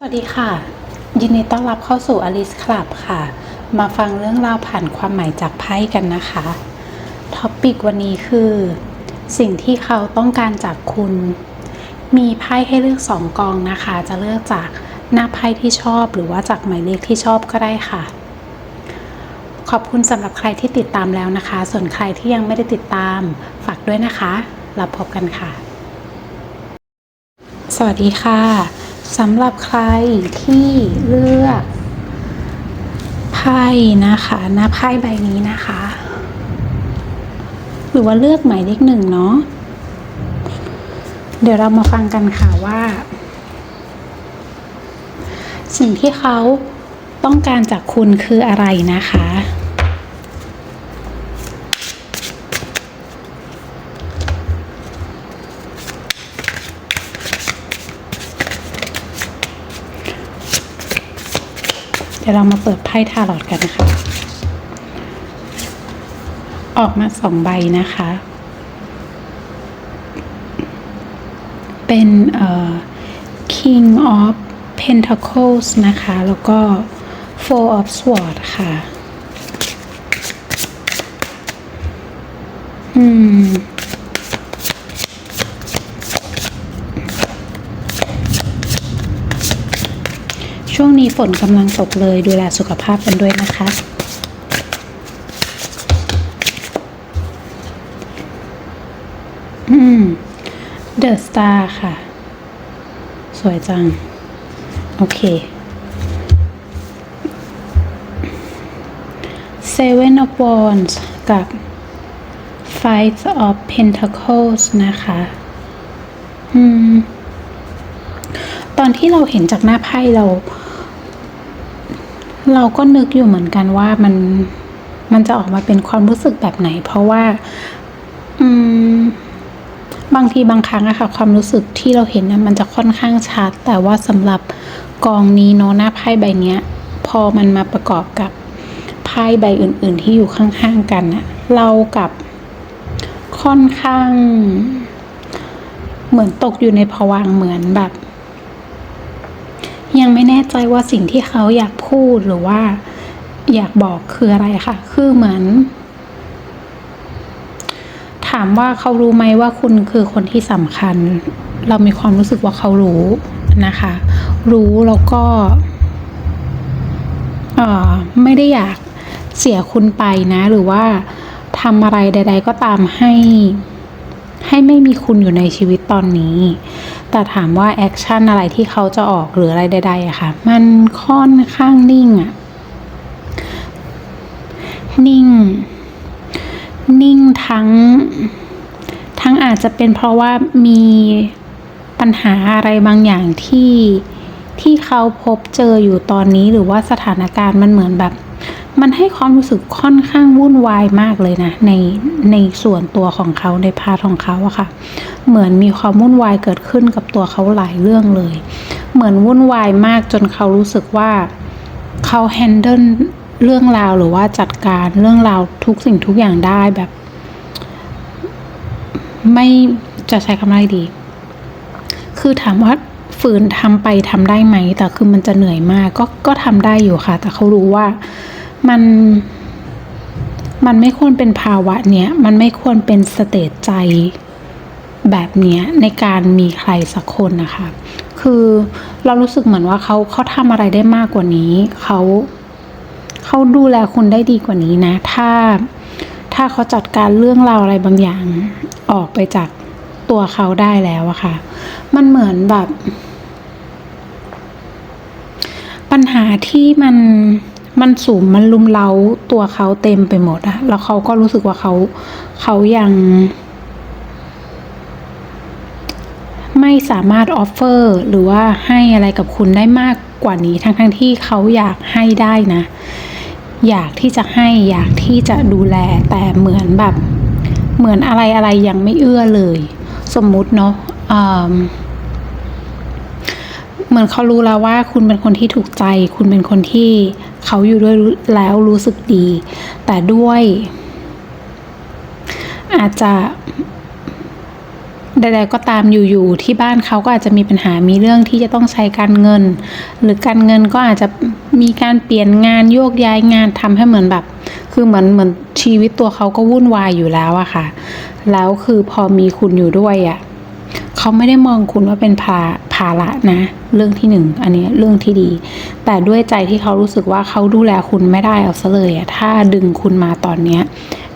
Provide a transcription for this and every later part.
สวัสดีค่ะ ยินดีต้อนรับเข้าสู่ Alice Club ค่ะ มาฟังเรื่องราวผ่านความหมายจากไพ่กันนะคะท็อปปิกวันนี้คือ สิ่งที่เขาต้องการจากคุณ มีไพ่ให้เลือกสองกองนะคะ จะเลือกจากหน้าไพ่ที่ชอบ หรือว่าจากหมายเลขที่ชอบก็ได้ค่ะ ขอบคุณสำหรับใครที่ติดตามแล้วนะคะ ส่วนใครที่ยังไม่ได้ติดตามฝากด้วยนะคะแล้วพบกันค่ะ สวัสดีค่ะ สำหรับใครที่เลือกไพ่นะคะหน้าไพ่ใบนี้นะคะ หรือว่าเลือกหมายเลขหนึ่งเนาะเดี๋ยวเรามาฟังกันค่ะว่า สิ่งที่เขาต้องการจากคุณคืออะไรนะคะ ดี๋ยวเรามาเปิดไพ่ทาร์ลอตกันนะคะ ออกมาสองใบนะคะ เป็นเอ่อ King of Pentacles นะคะ แล้วก็ Four of Swords ค่ะ อืม ช่วงนี้ ฝนกำลังตกเลยดูแลสุขภาพกันด้วยนะคะ อืม The Star ค่ะ สวยจัง โอเค Seven of Wands กับ Five of Pentacles นะคะ อืม ตอนที่เราเห็นจากหน้าไพ่เรา เราก็นึกอยู่เหมือนกันว่ามันมันจะออกมาเป็นความรู้สึกแบบไหน เพราะว่า อืม บางทีบางครั้งอะค่ะ ความรู้สึกที่เราเห็นนะมันจะค่อนข้างชัด แต่ว่าสำหรับกองนี้เนาะหน้าไพ่ใบเนี้ย พอมันมาประกอบกับไพ่ใบอื่น ๆ ที่อยู่ข้างๆกันอะเรากับค่อนข้าง เหมือนตกอยู่ในภวังเหมือนแบบ ยังไม่แน่ใจว่าสิ่งที่เขาอยากพูดหรือว่าอยากบอกคืออะไรค่ะ คือเหมือน ถามว่าเขารู้ไหมว่าคุณคือคนที่สำคัญ เรามีความรู้สึกว่าเขารู้นะคะ รู้แล้วก็ไม่ได้อยากเสียคุณไปนะ หรือว่าทำอะไรใด ๆ ก็ตามให้ ให้ไม่มีคุณอยู่ในชีวิตตอนนี้ แต่ถามว่าแอคชั่นอะไรที่เขาจะออกหรืออะไรใดๆอะค่ะ มันค่อนข้างนิ่งอะนิ่ง นิ่งทั้ง ทั้งอาจจะเป็นเพราะว่ามีปัญหาอะไรบางอย่างที่ที่เขาพบเจออยู่ตอนนี้หรือว่าสถานการณ์มันเหมือนแบบ มันให้ความรู้สึกค่อนข้างวุ่นวายมากเลยนะ ในในส่วนตัวของเขาในพาทของเขาอะค่ะ เหมือนมีความวุ่นวายเกิดขึ้นกับตัวเขาหลายเรื่องเลย เหมือนวุ่นวายมากจนเขารู้สึกว่าเขาแฮนเดิลเรื่องราวหรือว่าจัดการเรื่องราวทุกสิ่งทุกอย่างได้แบบ ไม่จะใช้คำอะไรดี คือถามว่าฝืนทำไปทำได้ไหม แต่คือมันจะเหนื่อยมาก ก็ก็ทำได้อยู่ค่ะ แต่เขารู้ว่า มันมันไม่ควรเป็นภาวะเนี้ย มันไม่ควรเป็นสเตจใจแบบเนี้ยในการมีใครสักคนนะคะ คือเรารู้สึกเหมือนว่าเขาเขาทำอะไรได้มากกว่านี้ เขาเขาดูแลคุณได้ดีกว่านี้นะ ถ้าถ้าเขาจัดการเรื่องราวอะไรบางอย่างออกไปจากตัวเขาได้แล้วอะค่ะ มันเหมือนแบบ ปัญหาที่มัน มันสูงมันลุมเล้าตัวเขาเต็มไปหมดอะแล้วเขาก็รู้สึกว่าเขาเขายัง ไม่สามารถออฟเฟอร์หรือว่าให้อะไรกับคุณได้มากกว่านี้ทั้งทั้งที่เขาอยากให้ได้นะ อยากที่จะให้อยากที่จะดูแลแต่เหมือนแบบ เหมือนอะไรอะไรยังไม่เอื้อเลย สมมุติเนาะอืม เหมือนเขารู้แล้วว่าคุณเป็นคนที่ถูกใจ คุณเป็นคนที่เขาอยู่ด้วยแล้วรู้สึกดี แต่ด้วย อาจจะใดๆก็ตามอยู่ๆที่บ้านเขาก็อาจจะมีปัญหา มีเรื่องที่จะต้องใช้การเงิน หรือการเงินก็อาจจะมีการเปลี่ยนงานโยกย้ายงานทำให้เหมือนแบบ คือเหมือนเหมือนชีวิตตัวเขาก็วุ่นวายอยู่แล้วอะค่ะ แล้วคือพอมีคุณอยู่ด้วยอะ เขาไม่ได้มองคุณว่าเป็นภาภาระนะ เรื่องที่หนึ่งอันนี้เรื่องที่ดี แต่ด้วยใจที่เขารู้สึกว่าเขาดูแลคุณไม่ได้เอาซะเลยถ้าดึงคุณมาตอนเนี้ย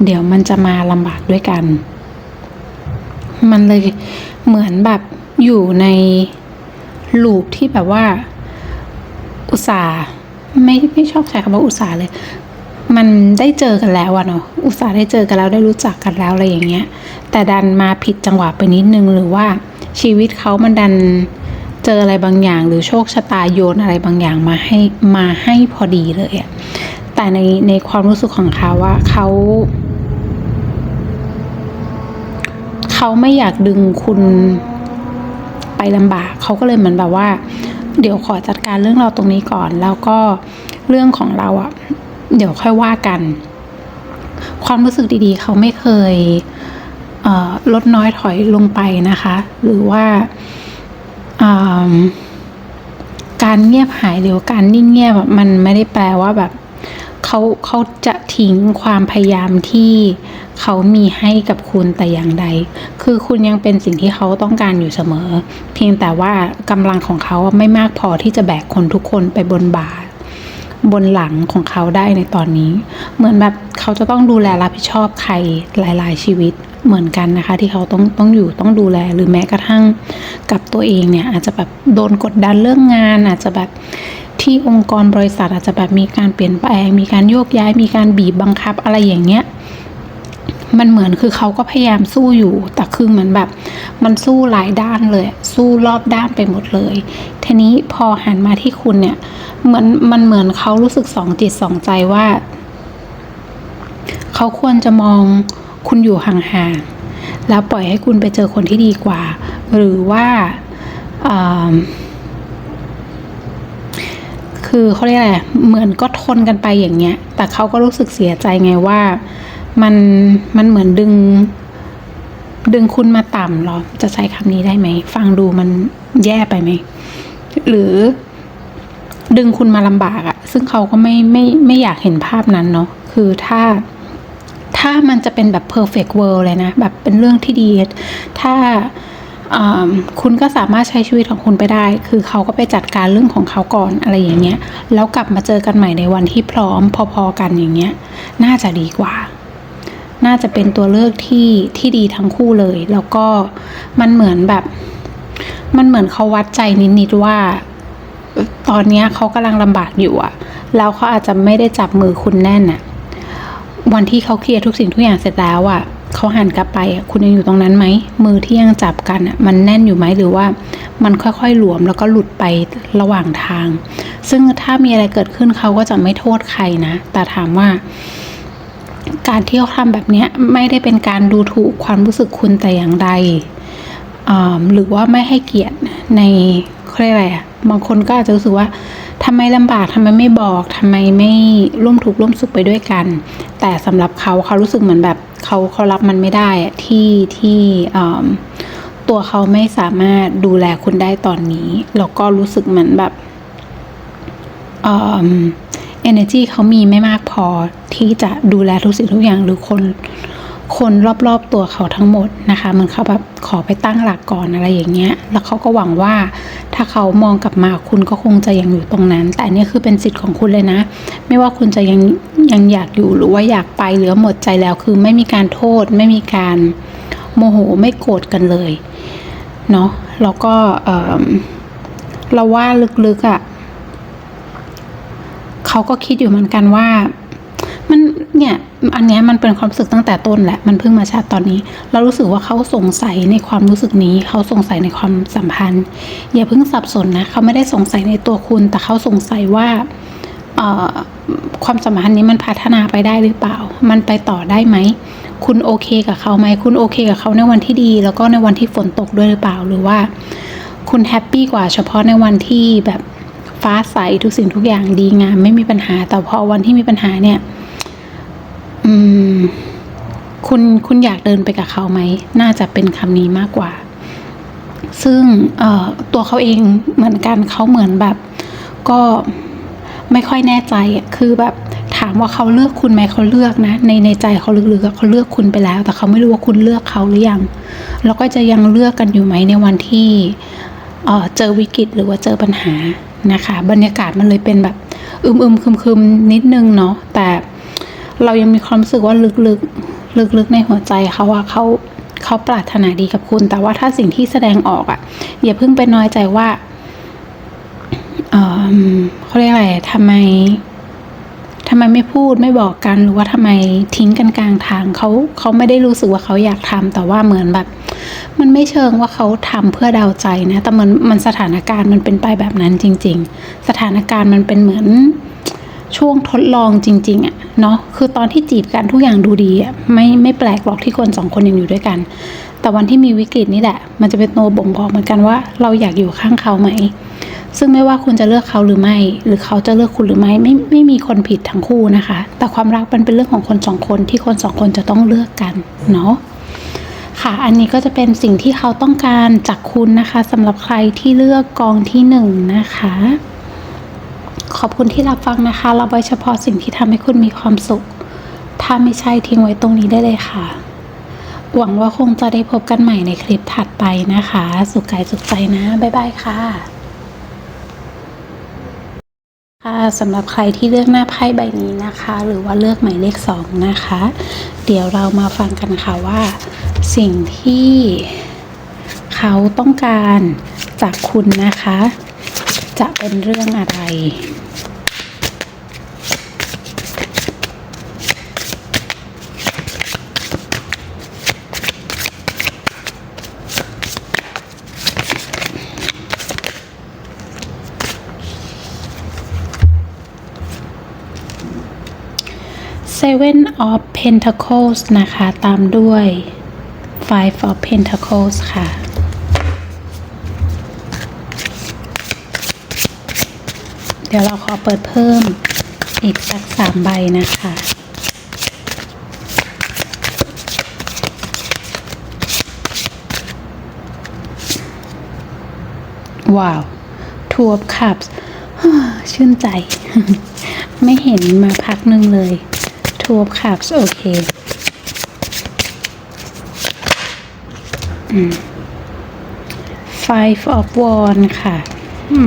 เดี๋ยวมันจะมาลำบากด้วยกัน มันเลยเหมือนแบบอยู่ในลูปที่แบบว่า อุตส่าห์ไม่ไม่ชอบใช้คำว่าอุตส่าห์เลย มันได้เจอกันแล้วอะเนาะอุตส่าห์ได้เจอกันแล้วได้รู้จักกันแล้วอะไรอย่างเงี้ย แต่ดันมาผิดจังหวะไปนิดนึงหรือว่า ชีวิตเขามันดันเจออะไรบางอย่าง หรือโชคชะตาโยนอะไรบางอย่างมาให้มาให้พอดีเลยอะแต่ในในความรู้สึกของเขาว่าเขาเขาไม่อยากดึงคุณไปลำบากเขาก็เลยเหมือนแบบว่า เดี๋ยวขอจัดการเรื่องเราตรงนี้ก่อน แล้วก็เรื่องของเราอะ่ะ เดี๋ยวค่อยว่ากัน ความรู้สึกดีๆ เขาไม่เคย ลดน้อยถอยลงไปนะคะ หรือว่าการเงียบหายหรือการนิ่งเงียบมันไม่ได้แปลว่าแบบเขาเขาจะทิ้งความพยายามที่เขามีให้กับคุณแต่อย่างใด คือคุณยังเป็นสิ่งที่เขาต้องการอยู่เสมอ เพียงแต่ว่ากำลังของเขาไม่มากพอที่จะแบกคนทุกคนไปบนบ่าบนหลังของเขาได้ในตอนนี้ เหมือนแบบเขาจะต้องดูแลรับผิดชอบใครหลาย ๆ ชีวิต เหมือนกันนะคะ ที่เขาต้องต้องอยู่ต้องดูแลหรือแม้กระทั่งกับตัวเองเนี่ยอาจจะแบบโดนกดดันเรื่องงาน อาจจะแบบที่องค์กรบริษัทอาจจะแบบมีการเปลี่ยนแปลง มีการโยกย้าย มีการบีบบังคับอะไรอย่างเงี้ยมันเหมือนคือเขาก็พยายามสู้อยู่ แต่คือเหมือนแบบ มันสู้หลายด้านเลย สู้รอบด้านไปหมดเลย ทีนี้พอหันมาที่คุณเนี่ย เหมือนมันเหมือนเขารู้สึกสองจิตสองใจว่า เขาควรจะมอง คุณอยู่ห่างๆแล้วปล่อยให้คุณไปเจอคนที่ดีกว่า หรือว่าคือเขาเรียกอะไรเหมือนก็ทนกันไปอย่างเงี้ย แต่เขาก็รู้สึกเสียใจไงว่ามันมันเหมือนดึง ดึงคุณมาต่ำหรอ จะใช้คำนี้ได้ไหม ฟังดูมันแย่ไปไหม หรือดึงคุณมาลำบากอะซึ่งเขาก็ไม่ไม่ไม่อยากเห็นภาพนั้นเนาะคือถ้า ถ้ามันจะเป็นแบบ perfect world เลยนะ แบบเป็นเรื่องที่ดี ถ้าคุณก็สามารถใช้ชีวิตของคุณไปได้ คือเขาก็ไปจัดการเรื่องของเขาก่อนอะไรอย่างเงี้ย แล้วกลับมาเจอกันใหม่ในวันที่พร้อมพอๆกันอย่างเงี้ย น่าจะดีกว่า น่าจะเป็นตัวเลือกที่ที่ดีทั้งคู่เลย แล้วก็มันเหมือนแบบ มันเหมือนเขาวัดใจนิดๆว่า ตอนนี้เขากำลังลำบากอยู่อะแล้วเขาอาจจะไม่ได้จับมือคุณแน่นอะ วันที่เขาเคลียร์ทุกสิ่งทุกอย่างเสร็จแล้วอะเขาหันกลับไปคุณยังอยู่ตรงนั้นไหมมือที่ยังจับกันมันแน่นอยู่ไหมหรือว่า มันค่อยๆหลวมแล้วก็หลุดไประหว่างทาง ซึ่งถ้ามีอะไรเกิดขึ้นเขาก็จะไม่โทษใครนะ แต่ถามว่า การที่เขาทำแบบนี้ไม่ได้เป็นการดูถูกความรู้สึกคุณแต่อย่างใดหรือว่าไม่ให้เกียรติในเขาเรียกอะไรบางคนก็อาจจะรู้สึกว่า ทำไมลำบากทำไมไม่บอกทำไมไม่ร่วมทุกข์ร่วมสุขไปด้วยกัน แต่สำหรับเขาเขารู้สึกเหมือนแบบเขาเขารับมันไม่ได้ที่ที่ตัวเขาไม่สามารถดูแลคุณได้ตอนนี้แล้วก็รู้สึกเหมือนแบบเอ่อ energy เขามีไม่มากพอที่จะดูแลทุกสิ่งทุกอย่างหรือคน คนรอบๆตัวเขาทั้งหมดนะคะมือนเขาแบบขอไปตั้งหลักก่อนอะไรอย่างเงี้ย แล้วเขาก็หวังว่าถ้าเขามองกลับมาคุณก็คงจะยังอยู่ตรงนั้น แต่นี่คือเป็นสิทธิ์ของคุณเลยนะ ไม่ว่าคุณจะยังยังอยากอยู่หรือว่าอยากไปหรือหมดใจแล้วคือไม่มีการโทษ ไม่มีการโมโหไม่โกรธกันเลยเนาะแล้วก็เราว่าลึกๆอะ่ะเขาก็คิดอยู่เหมือนกันว่า เนี่ยอันนี้มันเป็นความรู้สึกตั้งแต่ต้นแหละมันเพิ่งมาชัดตอนนี้ เรารู้สึกว่าเขาสงสัยในความรู้สึกนี้ เขาสงสัยในความสัมพันธ์ อย่าเพิ่งสับสนนะเขาไม่ได้สงสัยในตัวคุณ แต่เขาสงสัยว่าความสัมพันธ์นี้มันพัฒนาไปได้หรือเปล่า มันไปต่อได้ไหม คุณโอเคกับเขาไหม คุณโอเคกับเขาในวันที่ดี แล้วก็ในวันที่ฝนตกด้วยหรือเปล่า หรือว่า คุณแฮปปี้กว่าเฉพาะในวันที่แบบฟ้าใสทุกสิ่งทุกอย่างดีงามไม่มีปัญหา แต่พอวันที่มีปัญหาเนี่ย อืม คุณคุณอยากเดินไปกับเขาไหม น่าจะเป็นคำนี้มากกว่า ซึ่งเอ่อตัวเขาเองเหมือนกันเขาเหมือนแบบ ก็ไม่ค่อยแน่ใจคือแบบถามว่าเขาเลือกคุณไหมเขาเลือกนะ ในในใจเขาลึกๆอะเขาเลือกคุณไปแล้ว แต่เขาไม่รู้ว่าคุณเลือกเขาหรือยัง แล้วก็จะยังเลือกกันอยู่ไหมในวันที่เอ่อเจอวิกฤตหรือว่าเจอปัญหานะคะ บรรยากาศมันเลยเป็นแบบอึมอึมๆคึมๆนิดนึงเนาะแต่ เรายังมีความรู้สึกว่าลึกๆ ลึกๆ ในหัวใจเขาว่าเขาเขาปรารถนาดีกับคุณ แต่ว่าถ้าสิ่งที่แสดงออกอะอย่าเพิ่งไปน้อยใจว่าเออเขาเรียกอะไรทำไมทำไมไม่พูดไม่บอกกันหรือว่าทำไมทิ้งกันกลางทางเขาเขาไม่ได้รู้สึกว่าเขาอยากทำแต่ว่าเหมือนแบบ มันไม่เชิงว่าเขาทำเพื่อเดาใจนะ แต่มันมันสถานการณ์มันเป็นไปแบบนั้นจริง ๆ สถานการณ์มันเป็นเหมือน ช่วงทดลองจริงๆอะเนาะคือตอนที่จีบกันทุกอย่างดูดีอะไม่ไม่แปลกหรอกที่คนสองคนยังอยู่ด้วยกัน แต่วันที่มีวิกฤตนี่แหละ มันจะเป็นตัวบ่งบอกเหมือนกันว่า เราอยากอยู่ข้างเขาไหมซึ่งไม่ว่าคุณจะเลือกเขาหรือไม่ หรือเขาจะเลือกคุณหรือไม่ไม่ไม่มีคนผิดทั้งคู่นะคะ แต่ความรักมันเป็นเรื่องของคนสองคนที่คนสองคนจะต้องเลือกกันเนาะค่ะอันนี้ก็จะเป็นสิ่งที่เขาต้องการจากคุณนะคะสำหรับใครที่เลือกกองที่หนึ่งนะคะ ขอบคุณที่รับฟังนะคะเราไว้เฉพาะสิ่งที่ทำให้คุณมีความสุข ถ้าไม่ใช่ทิ้งไว้ตรงนี้ได้เลยค่ะ หวังว่าคงจะได้พบกันใหม่ในคลิปถัดไปนะคะ สุขกายสุขใจนะ บ๊ายบายค่ะ ค่ะสำหรับใครที่เลือกหน้าไพ่ใบนี้นะคะ หรือว่าเลือกหมายเลขสองนะคะ เดี๋ยวเรามาฟังกันค่ะว่า สิ่งที่เขาต้องการจากคุณนะคะ จะเป็นเรื่องอะไร Seven of Pentacles นะคะ ตามด้วย Five of Pentacles ค่ะ ดี๋ยวเราขอเปิดเพิ่มอีกสักสามใบนะคะว้าว Two of Cups ชื่นใจ ไม่เห็นมาพักหนึ่งเลย Two of Cups โอเคอืม Five of w a n d ค่ะ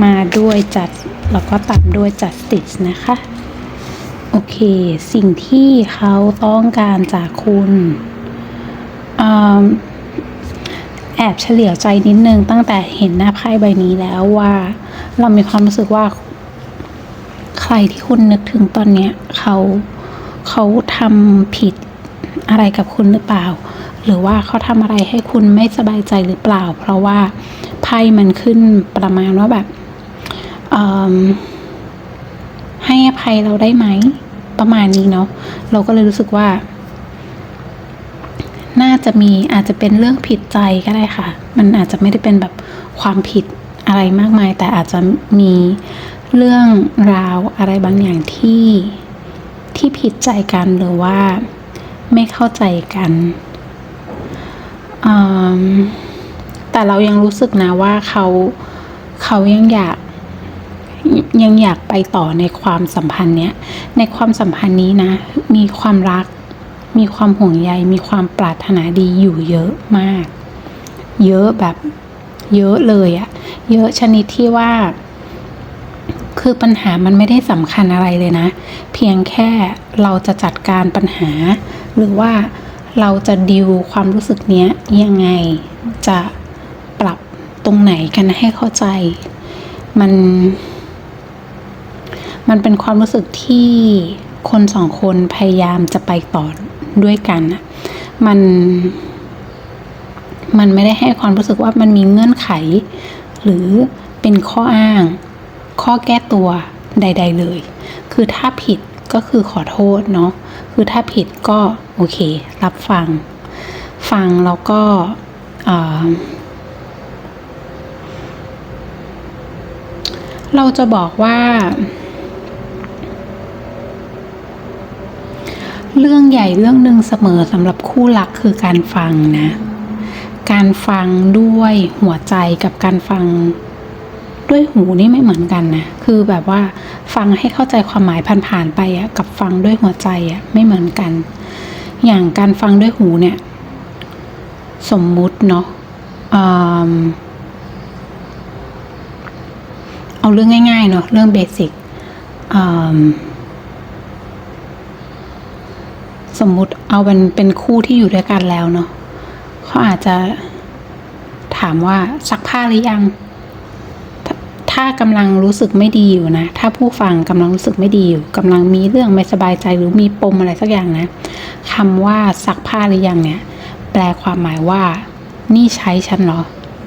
มาด้วยจัด แล้วก็ตามด้วย Justice นะคะ โอเค สิ่งที่เขาต้องการจากคุณอแอบเฉลียวใจนิดนึงตั้งแต่เห็นหน้าไพ่ใบนี้แล้วว่า เรามีความรู้สึกว่า ใครที่คุณนึกถึงตอนเนี้ยเขาเขาทำผิดอะไรกับคุณหรือเปล่า หรือว่าเขาทำอะไรให้คุณไม่สบายใจหรือเปล่า เพราะว่าไพ่มันขึ้นประมาณว่าแบบ ให้อภัยเราได้ไหม ประมาณนี้เนาะเราก็เลยรู้สึกว่า น่าจะมีอาจจะเป็นเรื่องผิดใจก็ได้ค่ะ มันอาจจะไม่ได้เป็นแบบความผิดอะไรมากมาย แต่อาจจะมีเรื่องราวอะไรบางอย่างที่ที่ผิดใจกันหรือว่าไม่เข้าใจกันแต่เรายังรู้สึกนะว่าเขาเขายังอยาก ยังอยากไปต่อในความสัมพันธ์เนี้ย ในความสัมพันธ์นี้นะ มีความรัก มีความห่วงใย มีความปรารถนาดีอยู่เยอะมาก เยอะแบบเยอะเลยอะเยอะชนิดที่ว่า คือปัญหามันไม่ได้สำคัญอะไรเลยนะ เพียงแค่เราจะจัดการปัญหา หรือว่าเราจะดิวความรู้สึกเนี้ยยังไงจะปรับตรงไหนกันให้เข้าใจ มัน มันเป็นความรู้สึกที่คนสองคนพยายามจะไปต่อด้วยกันมันมันไม่ได้ให้ความรู้สึกว่ามันมีเงื่อนไข หรือเป็นข้ออ้าง ข้อแก้ตัวใด ๆ เลย คือถ้าผิดก็คือขอโทษเนาะคือถ้าผิดก็โอเค รับฟัง ฟังแล้วก็เราจะบอกว่า เรื่องใหญ่เรื่องหนึ่งเสมอสำหรับคู่รักคือการฟังนะ การฟังด้วยหัวใจกับการฟังด้วยหูนี่ไม่เหมือนกันนะ คือแบบว่าฟังให้เข้าใจความหมายผ่านๆไปอะกับฟังด้วยหัวใจอะไม่เหมือนกัน อย่างการฟังด้วยหูเนี่ย สมมุติเนาะเอาเรื่องง่ายๆเนาะเรื่องเบสิกอื มสมมุติเอาเป็นเป็นคู่ที่อยู่ด้วยกันแล้วเนาะเขาอาจจะถามว่าซักผ้าหรือยังถ้าถ้ากำลังรู้สึกไม่ดีอยู่นะ ถ้าผู้ฟังกำลังรู้สึกไม่ดีอยู่กำลังมีเรื่องไม่สบายใจหรือมีปมอะไรสักอย่างนะคำว่าซักผ้าหรือยังเนี่ย แปลความหมายว่า นี่ใช้ฉันเหรอ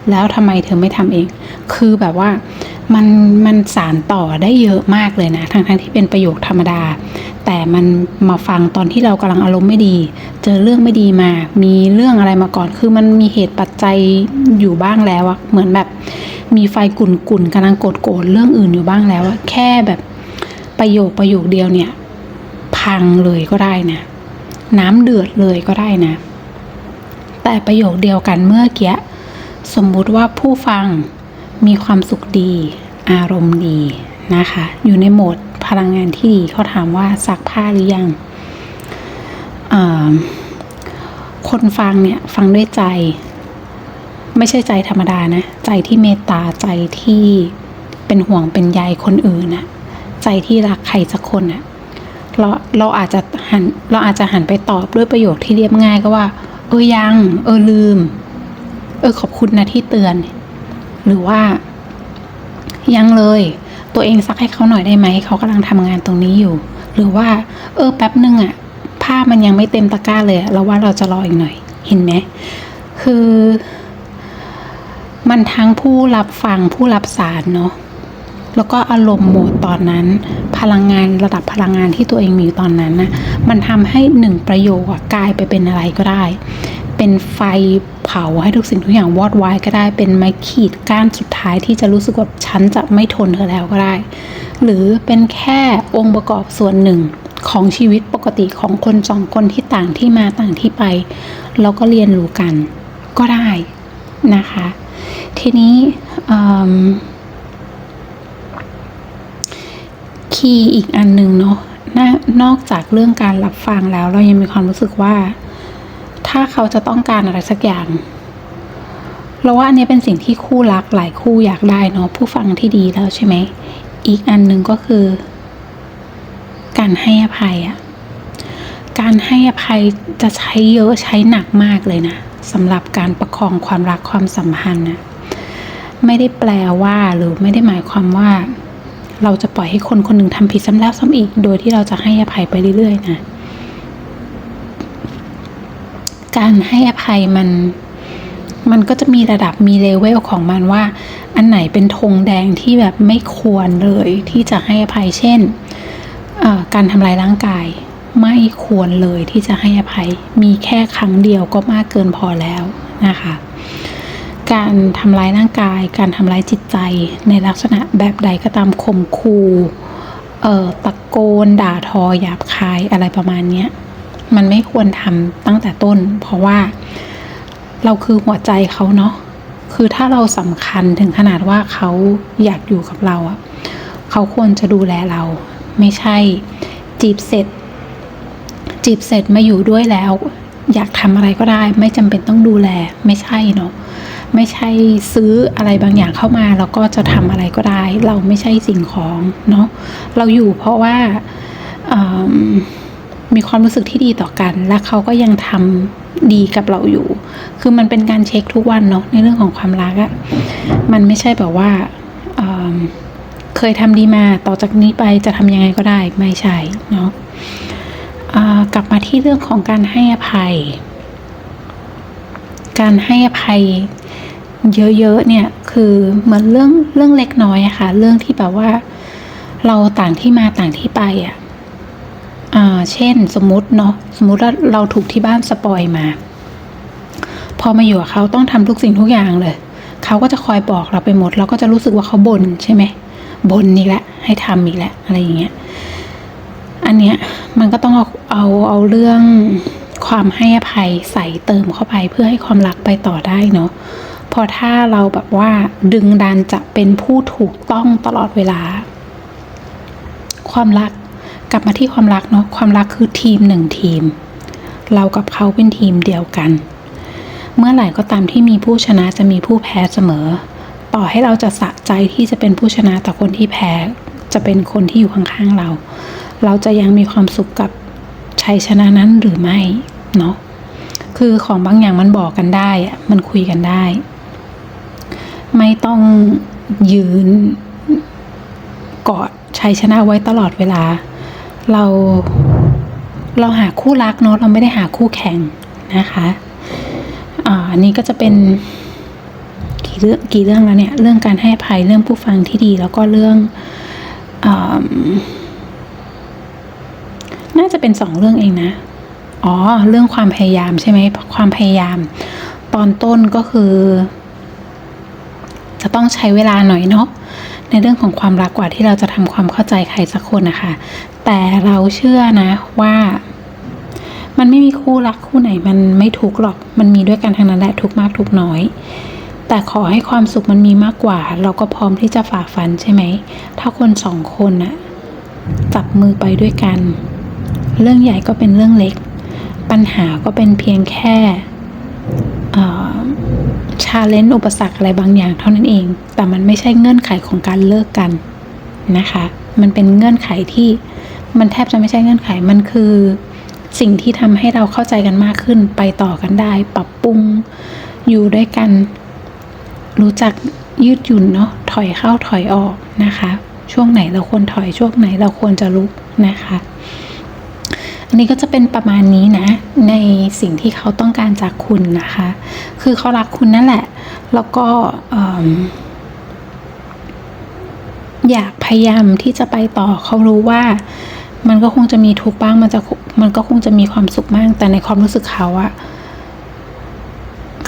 แล้วทำไมเธอไม่ทำเอง คือแบบว่ามันมันสารต่อได้เยอะมากเลยนะทั้งทั้งที่เป็นประโยคธรรมดา แต่มันมาฟังตอนที่เรากำลังอารมณ์ไม่ดี เจอเรื่องไม่ดีมา มีเรื่องอะไรมาก่อน คือมันมีเหตุปัจจัยอยู่บ้างแล้วอะเหมือนแบบมีไฟกุ่นกุ่นๆกำลังโกรธโกรธเรื่องอื่นอยู่บ้างแล้วอะแค่แบบประโยคประโยคเดียวเนี่ย พังเลยก็ได้นะ น้ำเดือดเลยก็ได้นะ แต่ประโยคเดียวกันเมื่อกี้สมมุติว่าผู้ฟังมีความสุขดี อารมณ์ดีนะคะ อยู่ในโหมด พลังงานที่ดีเขาถามว่าซักผ้าหรือยังคนฟังเนี่ยฟังด้วยใจ ไม่ใช่ใจธรรมดานะ ใจที่เมตตาใจที่เป็นห่วงเป็นใยคนอื่นนะใจที่รักใครสักคนน่ะเราเราอาจจะหันเราอาจจะหันไปตอบด้วยประโยคที่เรียบง่ายก็ว่า เออยัง เออลืม เออขอบคุณนะที่เตือน หรือว่ายังเลย ตัวเองซักให้เขาหน่อยได้ไหม เขากำลังทำงานตรงนี้อยู่ หรือว่า เออแป๊บนึงอะผ้ามันยังไม่เต็มตะกร้าเลยเราว่าเราจะรออีกหน่อย เห็นไหม คือ มันทั้งผู้รับฟังผู้รับสารเนาะแล้วก็อารมณ์โหมดตอนนั้น พลังงานระดับพลังงานที่ตัวเองมีอยู่ตอนนั้นนะมันทำให้หนึ่งประโยคอะกลายไปเป็นอะไรก็ได้ เป็นไฟ เผาให้ทุกสิ่งทุกอย่างวอดวายก็ได้ เป็นไม้ขีดก้านสุดท้ายที่จะรู้สึกว่าฉันจะไม่ทนเธอแล้วก็ได้ หรือเป็นแค่องค์ประกอบส่วนหนึ่งของชีวิตปกติของคนสองคนที่ต่างที่มาต่างที่ไป แล้วก็เรียนรู้กันก็ได้นะคะ ทีนี้คีย์อีกอันหนึ่งเนาะนนอกจากเรื่องการรับฟังแล้วเรายังมีความรู้สึกว่า ถ้าเขาจะต้องการอะไรสักอย่าง เราว่าอันนี้เป็นสิ่งที่คู่รักหลายคู่อยากได้เนาะผู้ฟังที่ดีแล้วใช่ไหม อีกอันหนึ่งก็คือ การให้อภัยอะการให้อภัยจะใช้เยอะใช้หนักมากเลยนะสำหรับการประคองความรักความสัมพันธ์นะไม่ได้แปลว่าหรือไม่ได้หมายความว่า เราจะปล่อยให้คนคนหนึ่งทำผิดซ้ำแล้วซ้ำอีก โดยที่เราจะให้อภัยไปเรื่อยๆนะ การให้อภัยมัน มันก็จะมีระดับมีเลเวลของมันว่า อันไหนเป็นธงแดงที่แบบไม่ควรเลยที่จะให้อภัยเช่น การทำลายร่างกายไม่ควรเลยที่จะให้อภัย มีแค่ครั้งเดียวก็มากเกินพอแล้วนะคะ การทำร้ายร่างกาย การทำร้ายจิตใจในลักษณะแบบใดก็ตามข่มขู่ตะโกนด่าทอหยาบคายอะไรประมาณเนี้ย มันไม่ควรทำตั้งแต่ต้น เพราะว่าเราคือหัวใจเขาเนาะคือถ้าเราสำคัญถึงขนาดว่าเขาอยากอยู่กับเราอะเขาควรจะดูแลเรา ไม่ใช่ จีบเสร็จ จีบเสร็จมาอยู่ด้วยแล้ว อยากทำอะไรก็ได้ ไม่จำเป็นต้องดูแล ไม่ใช่เนาะไม่ใช่ซื้ออะไรบางอย่างเข้ามา แล้วก็จะทำอะไรก็ได้ เราไม่ใช่สิ่งของเนาะเราอยู่เพราะว่า มีความรู้สึกที่ดีต่อกัน และเขาก็ยังทำดีกับเราอยู่ คือมันเป็นการเช็คทุกวันเนาะในเรื่องของความรักอะมันไม่ใช่แบบว่าอืมเคยทำดีมาต่อจากนี้ไปจะทำยังไงก็ได้ไม่ใช่เนาะกลับมาที่เรื่องของการให้อภัย การให้อภัยเยอะๆเนี่ยคือเหมือนเรื่องเรื่องเล็กน้อยอะค่ะ เรื่องที่แบบว่า เราต่างที่มาต่างที่ไปอะ อ่าเช่นสมมติเนาะสมมติว่าเราถูกที่บ้านสปอยมา พอมาอยู่กับเขาต้องทำทุกสิ่งทุกอย่างเลยเขาก็จะคอยบอกเราไปหมด เราก็จะรู้สึกว่าเขาบ่นใช่ไหมบ่นอีกแหล้วให้ทำอีกแล้วอะไรอย่างเงี้ยอันเนี้ยมันก็ต้องเอาเอาเอาเรื่องความให้อภัยใส่เติมเข้าไปเพื่อให้ความรักไปต่อได้เนาะพอถ้าเราแบบว่าดึงดันจะเป็นผู้ถูกต้องตลอดเวลา ความรัก กลับมาที่ความรักเนาะความรักคือทีมหนึ่งทีม เรากับเขาเป็นทีมเดียวกัน เมื่อไหร่ก็ตามที่มีผู้ชนะจะมีผู้แพ้เสมอ ต่อให้เราจะสะใจที่จะเป็นผู้ชนะแต่คนที่แพ้จะเป็นคนที่อยู่ข้างๆเรา เราจะยังมีความสุขกับชัยชนะนั้นหรือไม่เนาะคือของบางอย่างมันบอกกันได้อะมันคุยกันได้ ไม่ต้องยืนกอดชัยชนะไว้ตลอดเวลา เราเราหาคู่รักเนาะเราไม่ได้หาคู่แข่งนะคะอ่าอันนี้ก็จะเป็นกี่เรื่องกี่เรื่องแล้วเนี่ยเรื่องการให้ภัยเรื่องผู้ฟังที่ดี แล้วก็เรื่องอน่าจะเป็นสองเรื่องเองนะอ๋อเรื่องความพยายามใช่ไหมความพยายาม ตอนต้นก็คือ จะต้องใช้เวลาหน่อยเนาะ ในเรื่องของความรักกว่าที่เราจะทำความเข้าใจใครสักคนนะคะ แต่เราเชื่อนะว่า มันไม่มีคู่รักคู่ไหนมันไม่ทุกหรอก มันมีด้วยกันทั้งนั้นแหละทุกมากทุกน้อย แต่ขอให้ความสุขมันมีมากกว่า เราก็พร้อมที่จะฝ่าฟันใช่ไหม ถ้าคนสองคนน่ะจับมือไปด้วยกัน เรื่องใหญ่ก็เป็นเรื่องเล็ก ปัญหาก็เป็นเพียงแค่ ชาเลนจ์อุปสรรคอะไรบางอย่างเท่านั้นเอง แต่มันไม่ใช่เงื่อนไขของการเลิกกันนะคะ มันเป็นเงื่อนไขที่มันแทบจะไม่ใช่เงื่อนไข มันคือสิ่งที่ทำให้เราเข้าใจกันมากขึ้น ไปต่อกันได้ ปรับปรุง อยู่ด้วยกัน รู้จักยืดหยุ่นเนาะ ถอยเข้าถอยออกนะคะ ช่วงไหนเราควรถอย ช่วงไหนเราควรจะลุกนะคะ อันนี้ก็จะเป็นประมาณนี้นะ ในสิ่งที่เขาต้องการจากคุณนะคะ คือเขารักคุณนั่นแหละ แล้วก็อยากพยายามที่จะไปต่อเขารู้ว่ามันก็คงจะมีทุกข์บ้างมันจะมันก็คงจะมีความสุขบ้างแต่ในความรู้สึกเขาอะ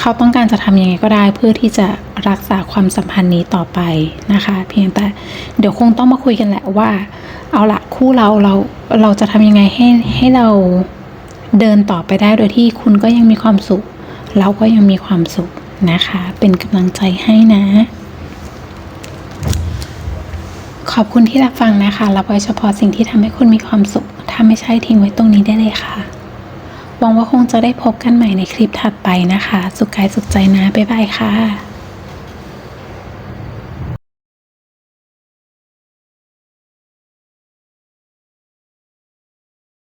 เขาต้องการจะทำยังไงก็ได้เพื่อที่จะรักษาความสัมพันธ์นี้ต่อไปนะคะ เพียงแต่เดี๋ยวคงต้องมาคุยกันแหละว่า เอาละคู่เราเราเราจะทำยังไงให้ให้เราเดินต่อไปได้โดยที่คุณก็ยังมีความสุข เราก็ยังมีความสุขนะคะ เป็นกำลังใจให้นะ ขอบคุณที่รับฟังนะคะรับไว้เฉพาะสิ่งที่ทำให้คุณมีความสุข ถ้าไม่ใช่ทิ้งไว้ตรงนี้ได้เลยค่ะ หวังว่าคงจะได้พบกันใหม่ในคลิปถัดไปนะคะ สุขกายสุขใจนะ บ๊ายบายค่ะ